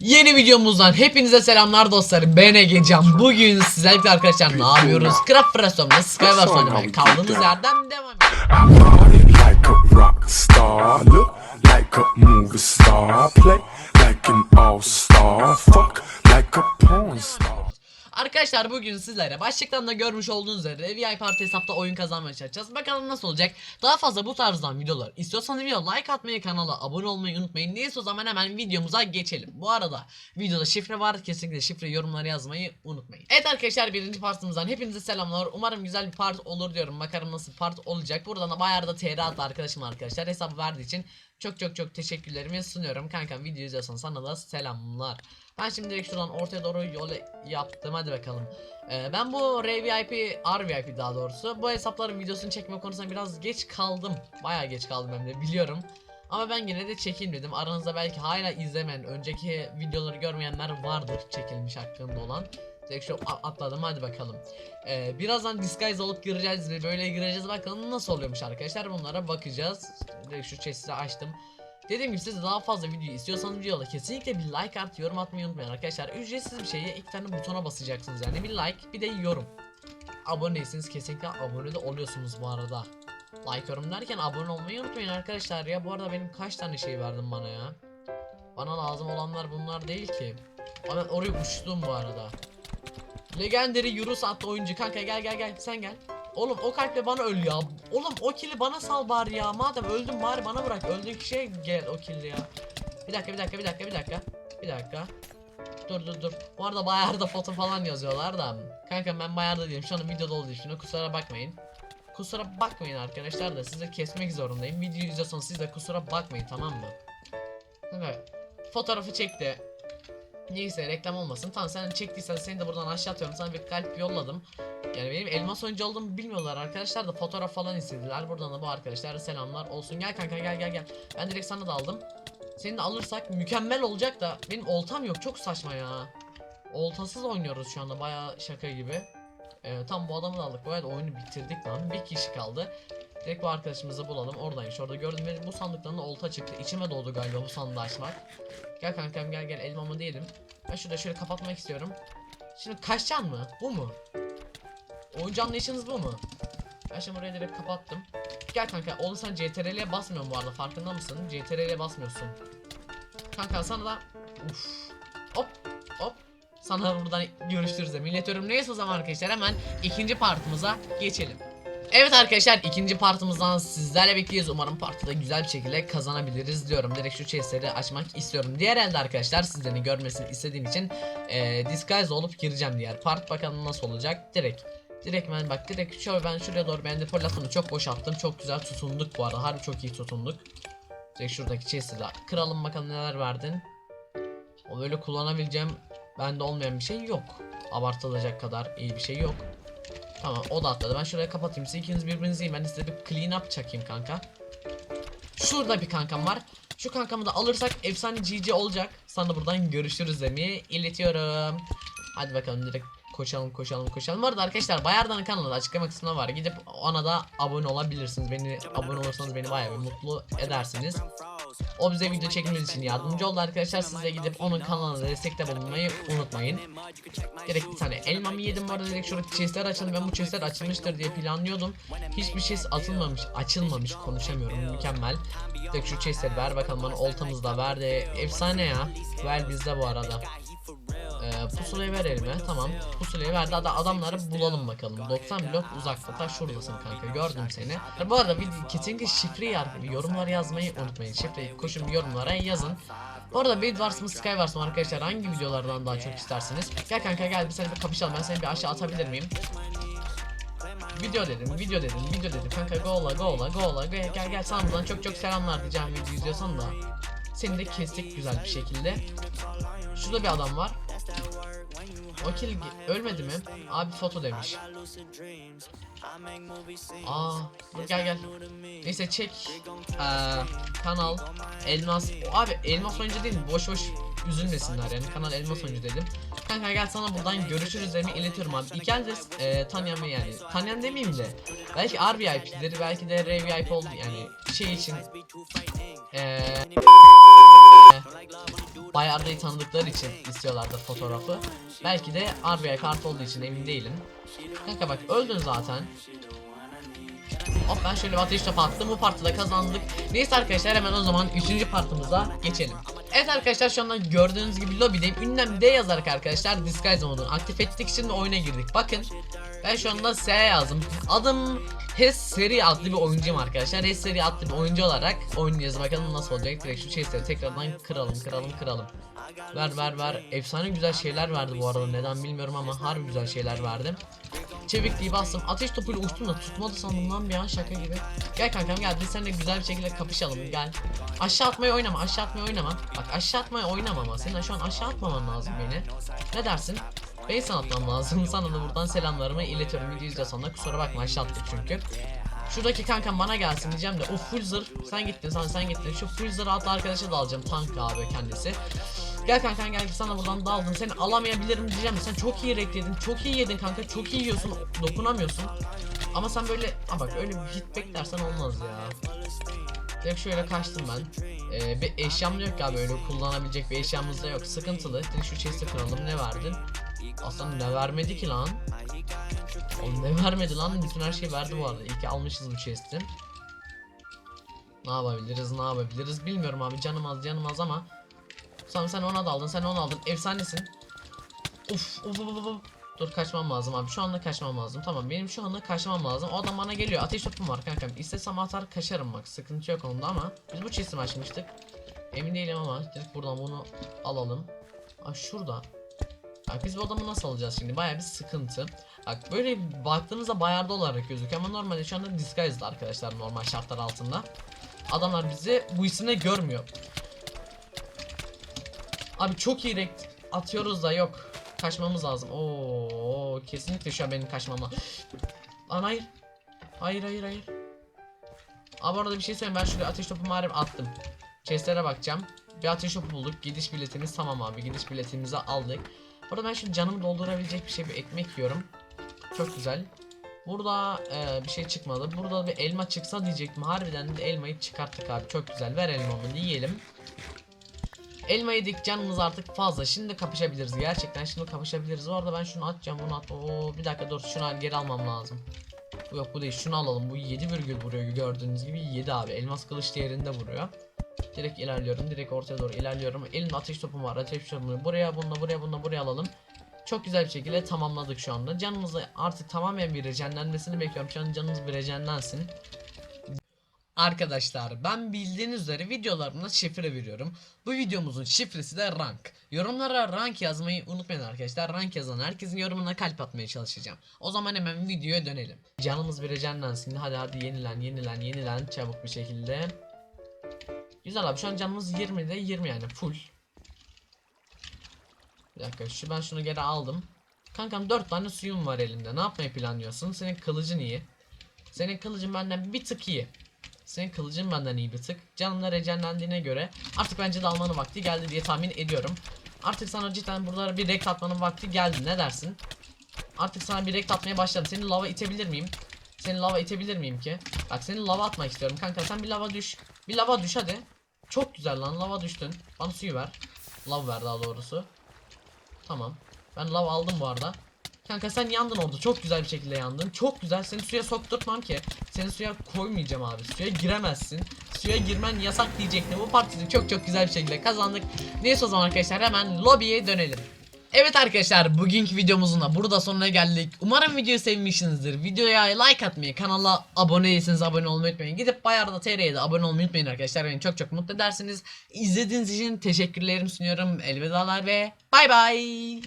Yeni videomuzdan hepinize selamlar dostlarım. Ben Egecan. Bugün sizlerle arkadaşlar ne yapıyoruz? Craft Frasom'da Skywars oynamaya kaldığımız yerden devam ediyoruz. Arkadaşlar bugün sizlere başlıktan da görmüş olduğunuz üzere VIP Parti hesapta oyun kazanmaya çalışacağız. Bakalım nasıl olacak. Daha fazla bu tarzdan videolar istiyorsanız video like atmayı kanala abone olmayı unutmayın. Neyse o zaman hemen videomuza geçelim. Bu arada videoda şifre var. Kesinlikle şifre yorumlara yazmayı unutmayın. Evet arkadaşlar birinci partımızdan hepinize selamlar. Umarım güzel bir part olur diyorum. Bakalım nasıl part olacak. Buradan da bayağı da TR adlı arkadaşım arkadaşlar hesabı verdiği için çok çok çok teşekkürlerimi sunuyorum. Kankam video izliyorsan sana da selamlar. Ben şimdi direkt şuradan ortaya doğru yol yaptım. Hadi bakalım. Ee, ben bu RVIP, RVIP daha doğrusu bu hesapların videosunu çekme konusunda biraz geç kaldım. Bayağı geç kaldım hem de biliyorum. Ama ben yine de çekeyim dedim. Aranızda belki hala izlemeyen, önceki videoları görmeyenler vardır çekilmiş hakkında olan. Direkt şu atladım hadi bakalım. Ee, birazdan disguise olup gireceğiz ve böyle gireceğiz bakalım nasıl oluyormuş arkadaşlar bunlara bakacağız. Direkt şu chest'i açtım. Dediğim gibi siz daha fazla video istiyorsanız videoda kesinlikle bir like at, yorum atmayı unutmayın arkadaşlar. Ücretsiz bir şeye iki tane butona basacaksınız yani bir like bir de yorum. Aboneyseniz kesinlikle abone de oluyorsunuz bu arada. Like yorum derken abone olmayı unutmayın arkadaşlar ya. Bu arada benim kaç tane şey verdin bana ya. Bana lazım olanlar bunlar değil ki. Ama oraya uçtum bu arada. Legendary Yunus adlı oyuncu kanka gel gel gel sen gel. Oğlum o kalple bana öl ya. Oğlum o kili bana sal bari ya. Madem öldüm bari bana bırak. Öldüğün kişiye gel o killi ya. Bir dakika bir dakika bir dakika bir dakika. Bir dakika. Dur dur dur. Bu arada bayağı da foto falan yazıyorlar da. Kanka ben bayağı da diyeyim. Şu an videoda olduğu için kusura bakmayın. Kusura bakmayın arkadaşlar da size kesmek zorundayım. Videoyu izliyorsanız siz de kusura bakmayın tamam mı? Kanka fotoğrafı çekti. Neyse reklam olmasın. Tamam sen çektiysen seni de buradan aşağı atıyorum. Sana bir kalp yolladım. Yani benim elmas oyuncu olduğumu bilmiyorlar arkadaşlar da fotoğraf falan istediler. Buradan da bu arkadaşlara selamlar olsun. Gel kanka gel gel gel. Ben direkt sana da aldım. Seni de alırsak mükemmel olacak da benim oltam yok. Çok saçma ya. Oltasız oynuyoruz şu anda baya şaka gibi. Ee, tam bu adamı da aldık. Bu arada oyunu bitirdik lan. Bir kişi kaldı. Direkt bu arkadaşımızı bulalım. Oradaymış. Orada gördüm ve bu sandıktan da olta çıktı. İçime doğdu galiba bu sandığı açmak. Gel kankam gel gel elmamı diyelim. Ben şurada şöyle kapatmak istiyorum. Şimdi kaç can mı? Bu mu? Oyuncu anlayışınız bu mu? Ben şimdi burayı direkt kapattım. Gel kanka oğlum sen CTRL'ye basmıyorsun bu arada farkında mısın? CTRL'ye basmıyorsun. Kanka sana da Uf. Hop hop. Sana buradan görüşürüz de milletörüm neyse o zaman arkadaşlar hemen ikinci partımıza geçelim. Evet arkadaşlar ikinci partımızdan sizlerle bekliyoruz. Umarım partide güzel bir şekilde kazanabiliriz diyorum. Direkt şu chestleri açmak istiyorum. Diğer elde arkadaşlar sizlerin görmesini istediğim için e, disguise olup gireceğim diğer part. Bakalım nasıl olacak. Direkt Direkt ben bak direkt şöyle ben şuraya doğru ben depolatını çok boşalttım. Çok güzel tutunduk bu arada. Harbi çok iyi tutunduk. Direkt şuradaki chest'i de kıralım bakalım neler verdin. O böyle kullanabileceğim bende olmayan bir şey yok. Abartılacak kadar iyi bir şey yok. Tamam o da atladı. Ben şuraya kapatayım. Siz ikiniz birbirinizi yiyin. Ben de size bir clean up çakayım kanka. Şurada bir kankam var. Şu kankamı da alırsak efsane GG olacak. Sana buradan görüşürüz demeyi iletiyorum. Hadi bakalım direkt koşalım koşalım koşalım. Bu arada arkadaşlar Bayarda'nın kanalı açıklama kısmına var. Gidip ona da abone olabilirsiniz. Beni abone olursanız beni bayağı bir mutlu edersiniz. O bize video çekmemiz için yardımcı oldu arkadaşlar. Siz de gidip onun kanalına destekte bulunmayı unutmayın. Direkt bir tane elmamı yedim bu arada direkt şurada chestler açıldı. Ben bu chestler açılmıştır diye planlıyordum. Hiçbir şey atılmamış, açılmamış konuşamıyorum mükemmel. Direkt şu chestleri ver bakalım bana oltamızı da verdi. Efsane ya. Ver bizde bu arada. Pusulayı ver elime. Tamam. Pusulayı verdi. Hadi adamları bulalım bakalım. 90 blok uzakta. Ta şuradasın kanka. Gördüm seni. Bu arada video kesinlikle şifreyi yorumlara yazmayı unutmayın. Şifreyi koşun bir yorumlara yazın. Bu arada Bed Wars mı Sky Wars mı arkadaşlar hangi videolardan daha çok istersiniz? Gel kanka gel bir seni bir kapışalım. Ben seni bir aşağı atabilir miyim? Video dedim, video dedim, video dedim. Kanka go'la go'la go'la gel gel gel sana buradan çok çok selamlar diyeceğim video izliyorsan da. Seni de kestik güzel bir şekilde. Şurada bir adam var. O kill ge- ölmedi mi? Abi foto demiş. Aa, gel gel. Neyse çek. Ee, kanal elmas. Abi elmas oyuncu değil boş boş üzülmesinler yani kanal elmas oyuncu dedim. Kanka gel sana buradan görüşürüz demeyi iletiyorum abi. İlk elde e, tanıyan yani? Tanıyan demeyeyim de. Belki RVIP'dir belki de RVIP oldu yani şey için. Eee Bayarda'yı tanıdıkları için istiyorlardır fotoğrafı. Belki de RBI kart olduğu için emin değilim. Kanka bak öldün zaten. Hop ben şöyle bir ateş topu attım. Bu partide kazandık. Neyse arkadaşlar hemen o zaman 3. partımıza geçelim. Evet arkadaşlar şu anda gördüğünüz gibi lobideyim. Ünlem D yazarak arkadaşlar Disguise modunu aktif ettik. Şimdi oyuna girdik. Bakın ben şu anda S yazdım. Adım HES Seri adlı bir oyuncuyum arkadaşlar. HES Seri adlı bir oyuncu olarak oynuyoruz. Bakalım nasıl olacak. Direkt şu chestleri tekrardan kıralım kıralım kıralım. Ver ver ver. Efsane güzel şeyler verdi bu arada. Neden bilmiyorum ama harbi güzel şeyler verdi. Çevikliği bastım. Ateş topuyla uçtum da tutmadı sandım lan bir an şaka gibi. Gel kankam gel biz seninle güzel bir şekilde kapışalım gel. Aşağı atmayı oynama aşağı atmayı oynama. Bak aşağı atmayı oynama ama senin şu an aşağı atmaman lazım beni. Ne dersin? Sana atmam lazım. Sana da buradan selamlarımı iletiyorum. Video izliyorsan da kusura bakma aşağı attık çünkü. Şuradaki kankam bana gelsin diyeceğim de. O full zırh. Sen gittin sen sen gittin. Şu full zırh adlı arkadaşa da alacağım. Tank abi kendisi. Gel kankan gel. Sana buradan daldım seni alamayabilirim diyeceğim sen çok iyi rek yedin çok iyi yedin kanka. Çok iyi yiyorsun. Dokunamıyorsun. Ama sen böyle ha bak öyle bir hit beklersen olmaz ya. Direkt şöyle kaçtım ben. Ee, bir eşyam yok abi öyle kullanabilecek bir eşyamız da yok. Sıkıntılı. Direkt şu chest'i kıralım. Ne verdin Aslında ne vermedi ki lan Oğlum ne vermedi lan? Bütün her şeyi verdi bu arada. İyi ki almışız bu chest'i. Ne yapabiliriz, ne yapabiliriz bilmiyorum abi. Canım az, canım az ama. Sen sen ona da aldın, sen onu aldın. Efsanesin. Uf, uf, uf, uf. Dur kaçmam lazım abi. Şu anda kaçmam lazım. Tamam benim şu anda kaçmam lazım. O adam bana geliyor. Ateş topum var kankam. İstesem atar kaçarım bak. Sıkıntı yok onda ama. Biz bu chest'i mi açmıştık? Emin değilim ama. Direkt buradan bunu alalım. Aa şurada. Bak biz bu adamı nasıl alacağız şimdi? Baya bir sıkıntı. Bak böyle baktığınızda bayarda olarak gözüküyor ama normalde şu anda disguise'da arkadaşlar normal şartlar altında. Adamlar bizi bu isimle görmüyor. Abi çok iyi renk atıyoruz da yok. Kaçmamız lazım. Oo kesinlikle şu an benim kaçmam lazım. Lan hayır. Hayır hayır hayır. Abi orada bir şey söyleyeyim ben şuraya ateş topu mağarip attım. Chestlere bakacağım. Bir ateş topu bulduk. Gidiş biletimiz tamam abi. Gidiş biletimizi aldık. Burada ben şimdi canımı doldurabilecek bir şey bir ekmek yiyorum. Çok güzel. Burada e, bir şey çıkmadı. Burada bir elma çıksa diyecektim. Harbiden de elmayı çıkarttık abi. Çok güzel. Ver elmamı yiyelim. Elma yedik canımız artık fazla. Şimdi kapışabiliriz. Gerçekten şimdi kapışabiliriz. Bu ben şunu atacağım bunu at. Oo, bir dakika dur şunu geri almam lazım. Yok bu değil şunu alalım. Bu 7 virgül vuruyor gördüğünüz gibi 7 abi. Elmas kılıç değerinde vuruyor. Direkt ilerliyorum. Direkt ortaya doğru ilerliyorum. Elimde ateş topum var. Ateş topunu buraya bununla buraya bununla buraya alalım. Çok güzel bir şekilde tamamladık şu anda. Canımızı artık tamamen bir rejenlenmesini bekliyorum. Şu an canımız bir rejenlensin. Arkadaşlar ben bildiğiniz üzere videolarımda şifre veriyorum. Bu videomuzun şifresi de rank. Yorumlara rank yazmayı unutmayın arkadaşlar. Rank yazan herkesin yorumuna kalp atmaya çalışacağım. O zaman hemen videoya dönelim. Canımız bir rejenlensin. Hadi hadi yenilen yenilen yenilen çabuk bir şekilde. Güzel abi şu an canımız 20'de 20 yani full. Bir dakika şu ben şunu geri aldım. Kankam 4 tane suyum var elimde. Ne yapmayı planlıyorsun? Senin kılıcın iyi. Senin kılıcın benden bir tık iyi. Senin kılıcın benden iyi bir tık. Canın da rejenlendiğine göre artık bence de almanın vakti geldi diye tahmin ediyorum. Artık sana cidden burada bir rekt atmanın vakti geldi. Ne dersin? Artık sana bir rekt atmaya başladım. Seni lava itebilir miyim? Seni lava itebilir miyim ki? Bak seni lava atmak istiyorum kanka. Sen bir lava düş. Bir lava düş hadi. Çok güzel lan lava düştün. Bana suyu ver. Lav ver daha doğrusu. Tamam. Ben lav aldım bu arada. Kanka sen yandın orada. Çok güzel bir şekilde yandın. Çok güzel. Seni suya sokturtmam ki. Seni suya koymayacağım abi. Suya giremezsin. Suya girmen yasak diyecektim. Bu partide çok çok güzel bir şekilde kazandık. Neyse o zaman arkadaşlar hemen lobiye dönelim. Evet arkadaşlar bugünkü videomuzun da burada sonuna geldik. Umarım videoyu sevmişsinizdir. Videoya like atmayı, kanala abone değilseniz abone olmayı unutmayın. Gidip Bayarda TR'ye de abone olmayı unutmayın arkadaşlar. Beni çok çok mutlu edersiniz. İzlediğiniz için teşekkürlerimi sunuyorum. Elvedalar ve bay bay.